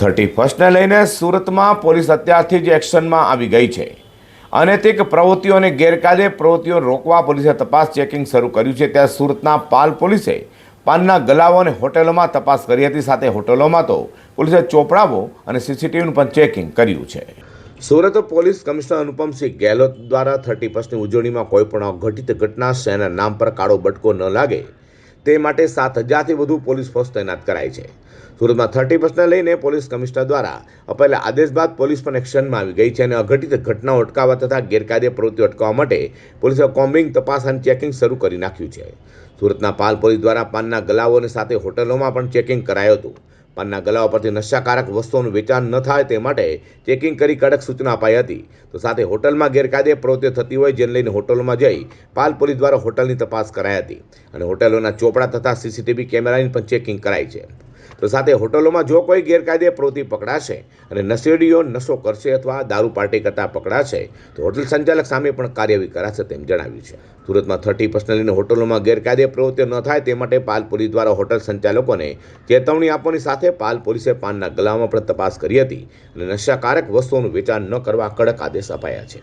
Thirty ફર્સ્ટને લઈને સુરતમાં police અત્યારથી જ એક્શનમાં આવી ગઈ છે. અનૈતિક પ્રવૃત્તિઓ અને ગેરકાયદે પ્રવૃત્તિઓ રોકવા પોલીસે તપાસ ચેકિંગ શરૂ કર્યું છે. ત્યાં સુરતના પાલ પોલીસે પાનના ગલાઓ અને હોટેલોમાં તપાસ કરી હતી. સાથે હોટેલોમાં તો પોલીસે ચોપડાઓ અને સીસીટીવીનું પણ ચેકિંગ કર્યું છે. સુરત પોલીસ કમિશનર અનુપમસિંહ ગેહલોત દ્વારા થર્ટી ફર્સ્ટની ઉજવણીમાં કોઈ પણ અઘટિત ઘટના શહેરના નામ પર કાળો બટકો ન લાગે તે માટે સાત હજારથી વધુ પોલીસ ફોર્સ તૈનાત કરાઈ છે. સુરતમાં થર્ટી ફર્સ્ટને લઈને પોલીસ કમિશનર દ્વારા અપાયેલા આદેશ બાદ પોલીસ પણ એક્શનમાં આવી ગઈ છે અને અઘટિત ઘટનાઓ અટકાવવા તથા ગેરકાયદે પ્રવૃત્તિઓ અટકાવવા માટે પોલીસે કોમ્બિંગ તપાસ અને ચેકિંગ શરૂ કરી નાખ્યું છે. સુરતના પાલ પોલીસ દ્વારા પાનના ગલાઓની સાથે હોટલોમાં પણ ચેકિંગ કરાયું હતું. પાનના ગલાઓ પરથી નશાકારક વસ્તુઓનું વેચાણ ન થાય તે માટે ચેકિંગ કરી કડક સૂચના અપાઈ હતી. તો સાથે હોટલમાં ગેરકાયદે પ્રવૃત્તિઓ થતી હોય જેને લઈને હોટલમાં જઈ પાલ પોલીસ દ્વારા હોટલની તપાસ કરાઈ હતી. અને હોટલોના ચોપડા તથા સીસીટીવી કેમેરાની પણ ચેકિંગ કરાઈ છે. તો સાથે હોટલોમાં જો કોઈ ગેરકાયદે પ્રવૃત્તિ પકડાશે અને નશેડીઓ નશો કરશે અથવા દારૂ પાર્ટી કરતા પકડાશે, તો હોટલ સંચાલક સામે પણ કાર્યવાહી કરાશે તેમ જણાવ્યું છે. સુરતમાં થર્ટી પર્સનલીને હોટલોમાં ગેરકાયદે પ્રવૃત્તિઓ ન થાય તે માટે પાલ પોલીસ દ્વારા હોટલ સંચાલકોને ચેતવણી આપવાની સાથે પાલ પોલીસે પાનના ગલામાં પણ તપાસ કરી હતી અને નશાકારક વસ્તુઓનું વેચાણ ન કરવા કડક આદેશ અપાયા છે.